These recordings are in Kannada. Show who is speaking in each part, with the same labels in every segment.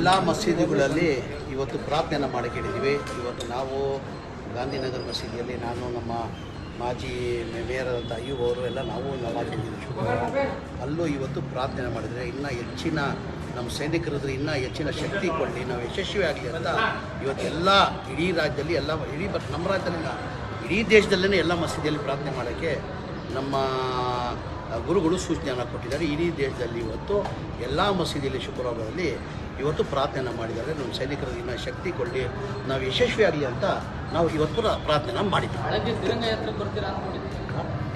Speaker 1: ಎಲ್ಲ ಮಸೀದಿಗಳಲ್ಲಿ ಇವತ್ತು ಪ್ರಾರ್ಥನೆ ಮಾಡಿಕೊಂಡಿದ್ದೀವಿ. ಇವತ್ತು ನಾವು ಗಾಂಧಿನಗರ ಮಸೀದಿಯಲ್ಲಿ ನಾನು, ನಮ್ಮ ಮಾಜಿ ಮೇಯರ್ ಅಯ್ಯೋ ಅವರು ಎಲ್ಲ ನಾವು ನಮಾಜ್ ಹೇಳಿದ್ದೀವಿ ಶುಕ್ರವಾರ ಅಲ್ಲೂ ಇವತ್ತು ಪ್ರಾರ್ಥನೆ ಮಾಡಿದರೆ ಇನ್ನೂ ಹೆಚ್ಚಿನ ನಮ್ಮ ಸೈನಿಕರಿದ್ರೆ ಇನ್ನೂ ಹೆಚ್ಚಿನ ಶಕ್ತಿ ಕೊಡಲಿ ನಾವು ಯಶಸ್ವಿ ಆಗಲಿ ಅಂತ ಇವತ್ತು ಎಲ್ಲ ಇಡೀ ರಾಜ್ಯದಲ್ಲಿ ಎಲ್ಲ ಇಡೀ ನಮ್ಮ ರಾಜ್ಯದಲ್ಲಿಲ್ಲ ಇಡೀ ದೇಶದಲ್ಲೇ ಎಲ್ಲ ಮಸೀದಿಯಲ್ಲಿ ಪ್ರಾರ್ಥನೆ ಮಾಡೋಕ್ಕೆ ನಮ್ಮ ಗುರುಗಳು ಸೂಚನೆಯನ್ನು ಕೊಟ್ಟಿದ್ದಾರೆ. ಇಡೀ ದೇಶದಲ್ಲಿ ಇವತ್ತು ಎಲ್ಲ ಮಸೀದಿಯಲ್ಲಿ ಶುಕ್ರವಾರದಲ್ಲಿ ಇವತ್ತು ಪ್ರಾರ್ಥನೆ ಮಾಡಿದ್ದಾರೆ. ನಮ್ಮ ಸೈನಿಕರಿಗೆ ಇನ್ನೂ ಶಕ್ತಿ ಕೊಡಲಿ ನಾವು ಯಶಸ್ವಿಯಾಗಲಿ ಅಂತ ನಾವು ಇವತ್ತು ಪ್ರಾರ್ಥನೆ ಮಾಡಿದ್ದೀವಿ.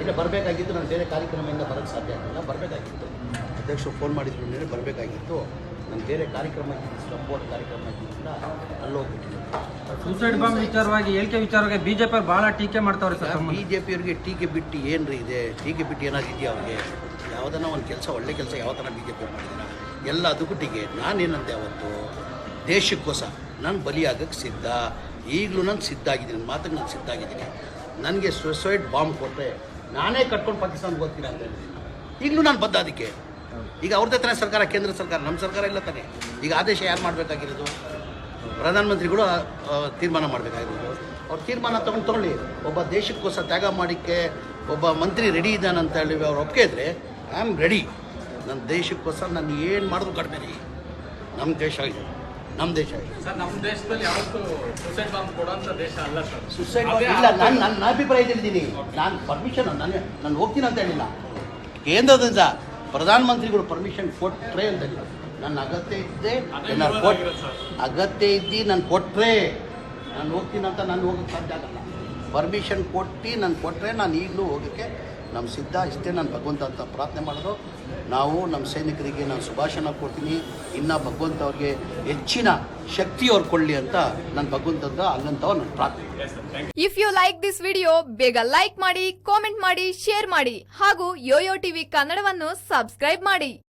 Speaker 1: ಇಲ್ಲ ಬರಬೇಕಾಗಿತ್ತು. ನಾನು ಬೇರೆ ಕಾರ್ಯಕ್ರಮದಿಂದ ಬರೋಕ್ಕೆ ಸಾಧ್ಯ ಆಗಲಿಲ್ಲ. ಬರಬೇಕಾಗಿತ್ತು. ಅಧ್ಯಕ್ಷರು ಫೋನ್ ಮಾಡಿದ್ರು ಮೇಲೆ ಬರಬೇಕಾಗಿತ್ತು. ನಾನು ಬೇರೆ ಕಾರ್ಯಕ್ರಮ ಸಪೋರ್ಟ್ ಕಾರ್ಯಕ್ರಮ ಇದ್ದಿದ್ದರಿಂದ ಅಲ್ಲಿ ಹೋಗ್ಬಿಟ್ಟಿದ್ದೆ
Speaker 2: ಸೂಸೈಡ್ ಬಾಂಬ್ ವಿಚಾರವಾಗಿ ಹೇಳಿಕೆ ವಿಚಾರವಾಗಿ ಬಿಜೆಪಿ ಅವ್ರು ಬಹಳ ಟೀಕೆ ಮಾಡ್ತಾವ್ರೆ ಸರ್
Speaker 1: ಬಿ ಜೆ ಪಿಯವ್ರಿಗೆ ಟೀಕೆ ಬಿಟ್ಟು ಏನ್ರಿ ಇದೆ? ಟೀಕೆ ಬಿಟ್ಟು ಏನಾದ್ರು ಇದೆಯಾ ಅವ್ರಿಗೆ? ಯಾವುದನ್ನ ಒಂದು ಕೆಲಸ, ಒಳ್ಳೆ ಕೆಲಸ ಯಾವ ಥರ ಬಿ ಜೆ ಪಿ ಮಾಡಿದ್ದೀರ ಎಲ್ಲ ಅದಕ್ಕೂ ಟೀಕೆ ನಾನೇನಂತೆ ಅವತ್ತು? ದೇಶಕ್ಕೋಸ ನಾನು ಬಲಿಯಾಗಕ್ಕೆ ಸಿದ್ಧ. ಈಗಲೂ ನಾನು ಸಿದ್ಧ ಆಗಿದ್ದೀನಿ. ನನ್ನ ಮಾತಿಗೆ ನಾನು ಸಿದ್ಧ ಆಗಿದ್ದೀನಿ. ನನಗೆ ಸುಸೈಡ್ ಬಾಂಬ್ ಕೊಟ್ಟರೆ ನಾನೇ ಕಟ್ಕೊಂಡು ಪಾಕಿಸ್ತಾನಕ್ಕೆ ಹೋಗ್ತೀನಿ ಅಂತ ಹೇಳಿದ್ದೀನಿ ಈಗಲೂ ನಾನು ಬದ್ಧ ಅದಕ್ಕೆ. ಈಗ ಅವ್ರದ್ದೇ ತಾನೇ ಸರ್ಕಾರ, ಕೇಂದ್ರ ಸರ್ಕಾರ ನಮ್ಮ ಸರ್ಕಾರ ಇಲ್ಲ ತಾನೇ. ಈಗ ಆದೇಶ ಯಾರು ಮಾಡಬೇಕಾಗಿರೋದು? ಪ್ರಧಾನಮಂತ್ರಿಗಳು ತೀರ್ಮಾನ ಮಾಡಬೇಕಾಗಿರೋದು ಅವ್ರು ತೀರ್ಮಾನ ತೊಗೊಂಡು ತೊಗೊಳ್ಳಿ. ಒಬ್ಬ ದೇಶಕ್ಕೋಸ್ಕರ ತ್ಯಾಗ ಮಾಡಿಕ್ಕೆ ಒಬ್ಬ ಮಂತ್ರಿ ರೆಡಿ ಇದ್ದಾನೆ ಅಂತ ಹೇಳಿ ಅವ್ರು ಒಪ್ಪಿಗೆ ಇದ್ರೆ ಐ ಆಮ್ ರೆಡಿ ನನ್ನ ದೇಶಕ್ಕೋಸ್ಕರ ನಾನು ಏನು ಮಾಡಿದ್ರು ಕಡಿಮೆ ರೀ ನಮ್ಮ ದೇಶ ಆಗಿದೆ. ನಮ್ಮ ದೇಶ ಇದೆ
Speaker 3: ಸರ್ ನಮ್ಮ ದೇಶದಲ್ಲಿ ಯಾವತ್ತೂ ಸುಸೈಡ್ ಬಾಂಬ್ ಕೊಡೋಂಥ ದೇಶ ಅಲ್ಲ ಸರ್.
Speaker 1: ಸುಸೈಡ್ ಇಲ್ಲ. ನಾನು ನನ್ನ ಅಭಿಪ್ರಾಯ ತಿಳಿದೀನಿ ನಾನು ಪರ್ಮಿಷನ್ ನಾನು ನಾನು ಹೋಗ್ತೀನಿ ಅಂತ ಹೇಳಿಲ್ಲ. ಕೇಂದ್ರದಿಂದ ಪ್ರಧಾನಮಂತ್ರಿಗಳು ಪರ್ಮಿಷನ್ ಕೊಟ್ಟರೆ ಅಂತ ಹೇಳಿಲ್ಲ. ನನ್ನ ಅಗತ್ಯ ಇದ್ದೆ ನಾನು ಕೊಟ್ಟು ಅಗತ್ಯ ಇದ್ದು ನಾನು ಕೊಟ್ಟರೆ ನಾನು ಹೋಗ್ತೀನಿ ಅಂತ ನಾನು ಹೋಗೋಕ್ಕೆ ಸಾಧ್ಯ ಆಗಲ್ಲ. ಪರ್ಮಿಷನ್ ಕೊಟ್ಟು ನಾನು ಕೊಟ್ಟರೆ ನಾನು ಈಗಲೂ ಹೋಗೋಕ್ಕೆ ನಮ್ಮ ಸಿದ್ಧ ಇಷ್ಟೇ ನಾನು ಭಗವಂತ ಅಂತ ಪ್ರಾರ್ಥನೆ ಮಾಡೋದು. ನಾವು ನಮ್ಮ ಸೈನಿಕರಿಗೆ ನಾನು ಶುಭಾಶನ ಕೊಡ್ತೀನಿ. ಇನ್ನು ಭಗವಂತ ಅವ್ರಿಗೆ ಹೆಚ್ಚಿನ ಶಕ್ತಿ ಅವ್ರು ಕೊಡಲಿ ಅಂತ ನಾನು ಭಗವಂತದ ಅಲ್ಲಂತವ ನಾನು ಪ್ರಾರ್ಥನೆ.
Speaker 4: If you like this video ಬೇಗ ಲೈಕ್ ಮಾಡಿ ಕಾಮೆಂಟ್ ಮಾಡಿ ಶೇರ್ ಮಾಡಿ ಹಾಗೂ ಯೋಯೋ ಟಿವಿ ಕನ್ನಡವನ್ನು ಸಬ್ಸ್ಕ್ರೈಬ್ ಮಾಡಿ.